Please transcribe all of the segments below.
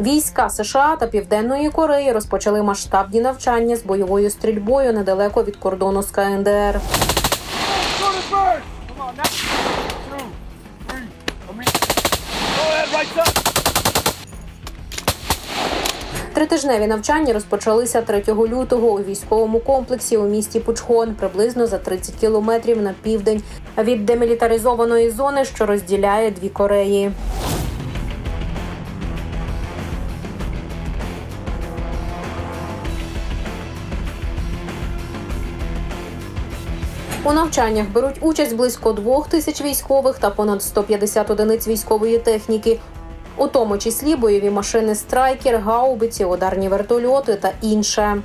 Війська США та Південної Кореї розпочали масштабні навчання з бойовою стрільбою недалеко від кордону з КНДР. Тритижневі навчання розпочалися 3 лютого у військовому комплексі у місті Пучхон, приблизно за 30 кілометрів на південь від демілітаризованої зони, що розділяє дві Кореї. У навчаннях беруть участь близько двох тисяч військових та понад 150 одиниць військової техніки, у тому числі бойові машини страйкер, гаубиці, ударні вертольоти та інше.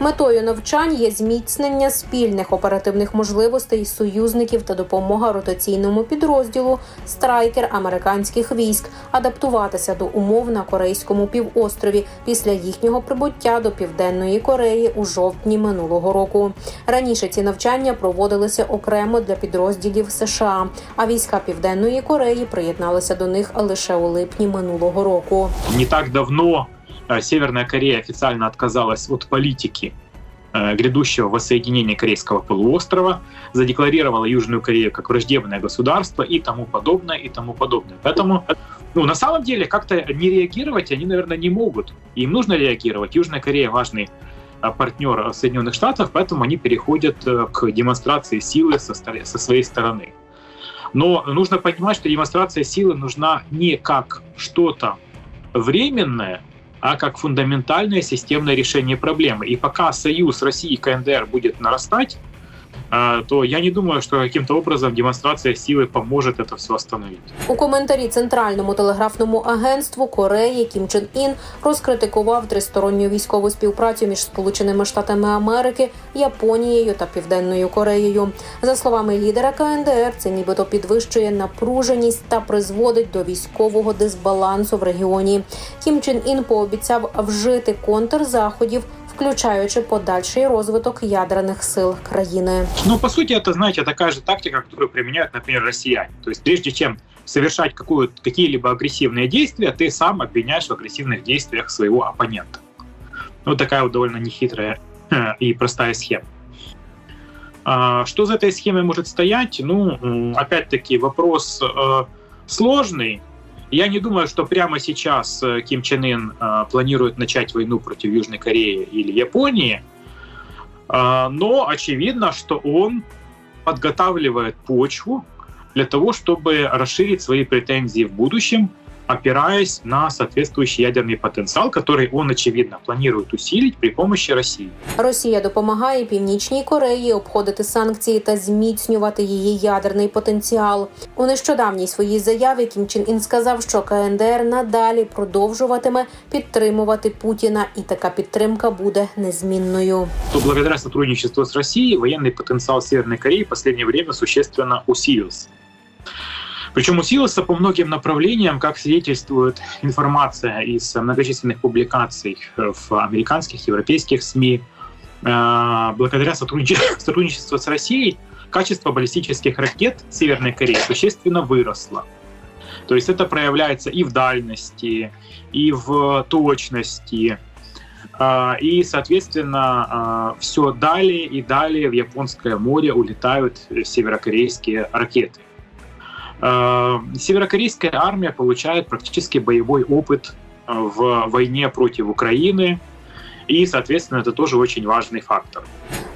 Метою навчань є зміцнення спільних оперативних можливостей союзників та допомога ротаційному підрозділу страйкер американських військ адаптуватися до умов на корейському півострові після їхнього прибуття до південної Кореї у жовтні минулого року. Раніше ці навчання проводилися окремо для підрозділів США, а війська південної Кореї приєдналися до них лише у липні минулого року. Не так давно Северная Корея официально отказалась от политики э, грядущего воссоединения Корейского полуострова, задекларировала Южную Корею как враждебное государство и тому подобное, и тому подобное. Поэтому, ну, на самом деле, как-то не реагировать они, наверное, не могут. Им нужно реагировать. Южная Корея важный э, партнер Соединенных Штатов, поэтому они переходят э, к демонстрации силы со, со своей стороны. Но нужно понимать, что демонстрация силы нужна не как что-то временное, а как фундаментальное системное решение проблемы. И пока союз России и КНДР будет нарастать, то я не думаю, что каким-то образом демонстрация силы поможет это все остановить. У коментарі центральному телеграфному агентству Кореї Кім Чен Ін розкритикував тристоронню військову співпрацю між Сполученими Штатами Америки, Японією та Південною Кореєю. За словами лідера КНДР, це нібито підвищує напруженість та призводить до військового дисбалансу в регіоні. Кім Чен Ін пообіцяв вжити контрзаходів, включаючи подальший розвиток ядерних сил країни. Ну, по сути, это, знаете, такая же тактика, которую применяют, например, россияне. То есть прежде чем совершать какие-либо агрессивные действия, ты сам обвиняешь в агрессивных действиях своего оппонента. Вот такая вот довольно нехитрая э, и простая схема. А, Что за этой схемой может стоять? Ну, опять-таки, вопрос э, сложный. Я не думаю, что прямо сейчас э, Ким Чен Ын э, планирует начать войну против Южной Кореи или Японии, А, но очевидно, что он подготавливает почву для того, чтобы расширить свои претензии в будущем, опираясь на соответствующий ядерный потенциал, который он, очевидно, планирует усилить при помощи России. Росія допомагає Північній Кореї обходити санкції та зміцнювати її ядерний потенціал. У нещодавній своїй заяві Кім Чен Ін сказав, що КНДР надалі продовжуватиме підтримувати Путіна, і така підтримка буде незмінною. То благодаря сотрудничеству с Россией военный потенциал Северной Кореи в последнее время существенно усилился. Причем усилился по многим направлениям, как свидетельствует информация из многочисленных публикаций в американских, европейских СМИ. Э, Благодаря сотрудниче- сотрудничеству с Россией качество баллистических ракет Северной Кореи существенно выросло. То есть это проявляется и в дальности, и в точности, а, И, соответственно, все далее и далее в Японское море улетают э, северокорейские ракеты. А, Северокорейская армия получает практически боевой опыт в войне против Украины, и, соответственно, это тоже очень важный фактор.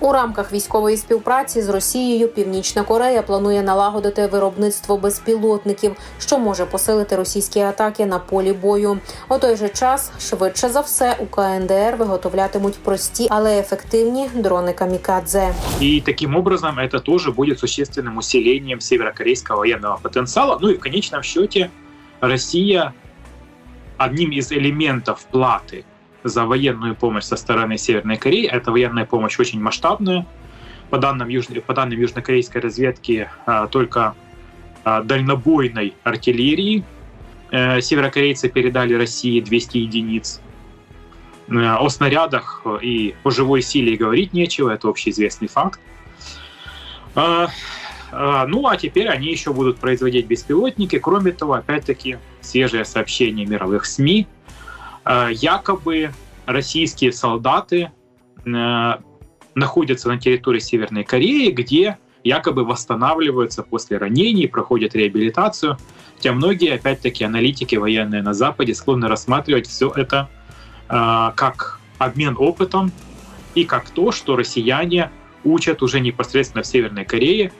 У рамках військової співпраці з Росією Північна Корея планує налагодити виробництво безпілотників, що може посилити російські атаки на полі бою. У той же час, швидше за все, у КНДР виготовлятимуть прості, але ефективні дрони камікадзе. И таким образом это тоже будет существенным усилением северокорейского военного потенциала. Ну и в конечном счете Россия одним из элементов платы за военную помощь со стороны Северной Кореи. Эта военная помощь очень масштабная. По данным, южно- по данным южнокорейской разведки, а, только а, дальнобойной артиллерии э, северокорейцы передали России 200 единиц. О снарядах и о живой силе говорить нечего, это общеизвестный факт. Э, Ну а теперь они еще будут производить беспилотники. Кроме того, опять-таки, свежее сообщение мировых СМИ. Якобы российские солдаты находятся на территории Северной Кореи, где якобы восстанавливаются после ранений, проходят реабилитацию. Хотя многие, опять-таки, аналитики военные на Западе склонны рассматривать все это э, как обмен опытом и как то, что россияне учат уже непосредственно в Северной Корее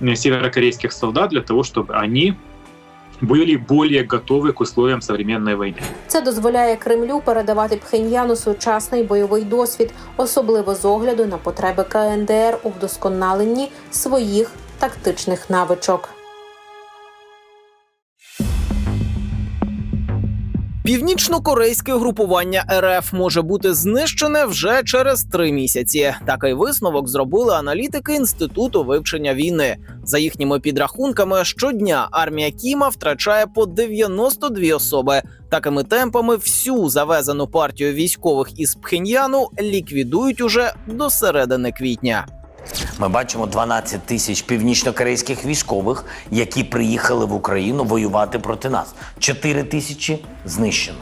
э, северокорейских солдат для того, чтобы они были более готовы к условиям современной войны. Це дозволяє Кремлю передавати Пхеньяну сучасний бойовий досвід, особливо з огляду на потреби КНДР у вдосконаленні своїх тактичних навичок. Північно-корейське групування РФ може бути знищене вже через три місяці. Такий висновок зробили аналітики інституту вивчення війни. За їхніми підрахунками, щодня армія Кіма втрачає по 92 особи. Такими темпами всю завезену партію військових із Пхеньяну ліквідують уже до середини квітня. Ми бачимо 12 тисяч північнокорейських військових, які приїхали в Україну воювати проти нас. 4 тисячі знищено.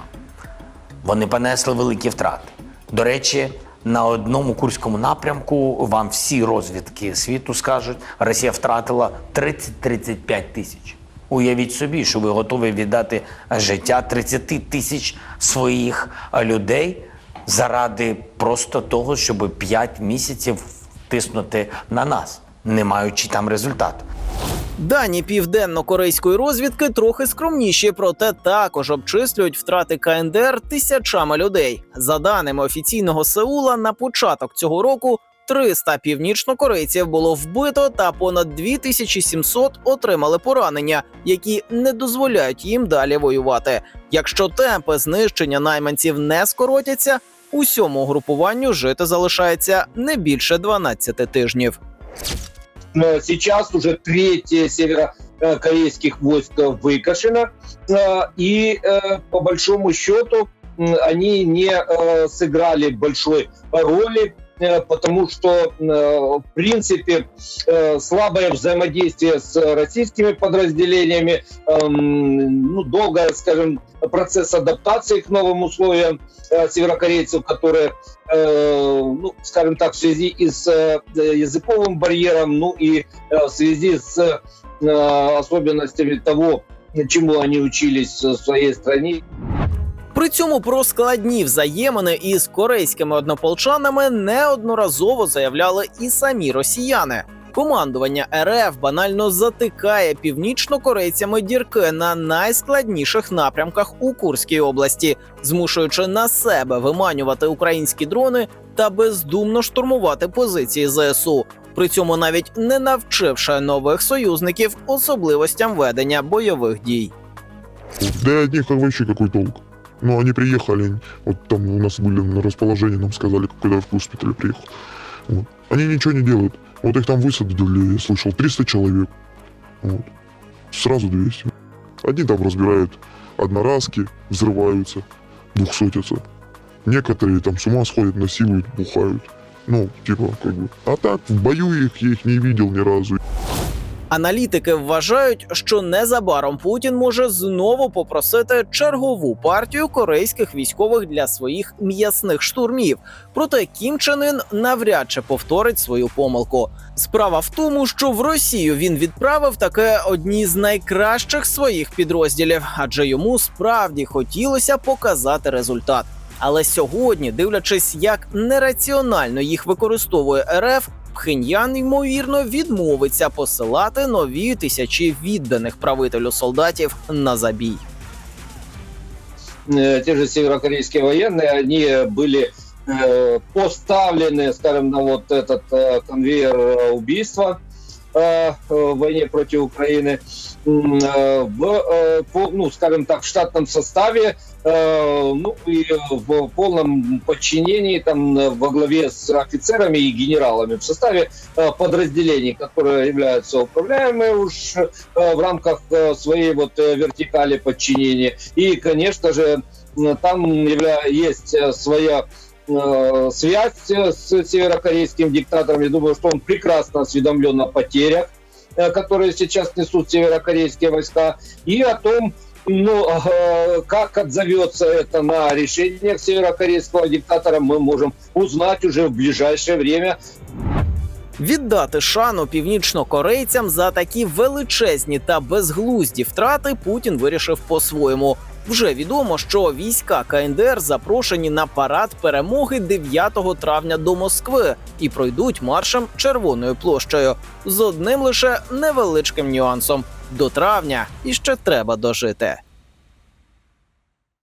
Вони понесли великі втрати. До речі, на одному курському напрямку вам всі розвідки світу скажуть, Росія втратила 30-35 тисяч. Уявіть собі, що ви готові віддати життя 30 тисяч своїх людей заради просто того, щоб 5 місяців тиснути на нас, не маючи там результату. Дані південно-корейської розвідки трохи скромніші, проте також обчислюють втрати КНДР тисячами людей. За даними офіційного Сеула, на початок цього року 300 північнокорейців було вбито та понад 2700 отримали поранення, які не дозволяють їм далі воювати. Якщо темпи знищення найманців не скоротяться, усьому групуванню жити залишається не більше 12 тижнів. Э, Сейчас уже третье северокорейских войск выкашено, э, и э, по большому счету м, они не э, сыграли большой роли, э, Потому что, э, в принципе, э, слабое взаимодействие с российскими подразделениями, эм, ну, долгое, скажем, процесс адаптации к новым условиям э, северокорейцев, которые э, ну, скажем так, в связи и с э, языковым барьером, ну и э, в связи с э, особенностями того, чему они учились в своей стране. При цьому про складні взаємини із корейськими однополчанами неодноразово заявляли і самі росіяни. Командування РФ банально затикає північнокорейцями дірки на найскладніших напрямках у Курській області, змушуючи на себе виманювати українські дрони та бездумно штурмувати позиції ЗСУ. При цьому навіть не навчивши нових союзників особливостям ведення бойових дій. Да от них вообще какой толк? Ну, они приехали, вот там у нас были на расположении, нам сказали, когда в госпитале приехал. Вот. Они ничего не делают. Вот их там высадили, я слышал, 300 человек. Вот. Сразу 200. Одни там разбирают одноразки, взрываются, двухсотятся. Некоторые там с ума сходят, насилуют, бухают. Ну, типа, как бы. А так, в бою их я их не видел ни разу. Аналітики вважають, що незабаром Путін може знову попросити чергову партію корейських військових для своїх м'ясних штурмів. Проте Кім Чен Ін навряд чи повторить свою помилку. Справа в тому, що в Росію він відправив таке одні з найкращих своїх підрозділів, адже йому справді хотілося показати результат. Але сьогодні, дивлячись, як нераціонально їх використовує РФ, Пхеньян ймовірно відмовиться посилати нові тисячі відданих правителю солдатів на забій. Э, Те же северокорейские военные, они были э, поставлены, скажем, на вот этот э, конвейер э, убийства э, в войне против Украины м, э, в, э, по- ну, скажем так, в штатном составе, э, Ну и в полном подчинении там э, во главе с офицерами и генералами в составе э, подразделений, которые являются управляемые уж э, в рамках э, своей вот э, вертикали подчинения. И, конечно же, Э, Там есть э, своя э, связь э, с северокорейским диктатором. Я думаю, что он прекрасно осведомлен о потерях, э, которые сейчас несут северокорейские войска, и о том, ну, э, как отзовется это на решениях северокорейского диктатора, мы можем узнать уже в ближайшее время. Віддати шану північнокорейцям за такі величезні та безглузді втрати Путін вирішив по-своєму. Вже відомо, що війська КНДР запрошені на парад перемоги 9 травня до Москви і пройдуть маршем Червоною площею з одним лише невеличким нюансом. До травня іще треба дожити.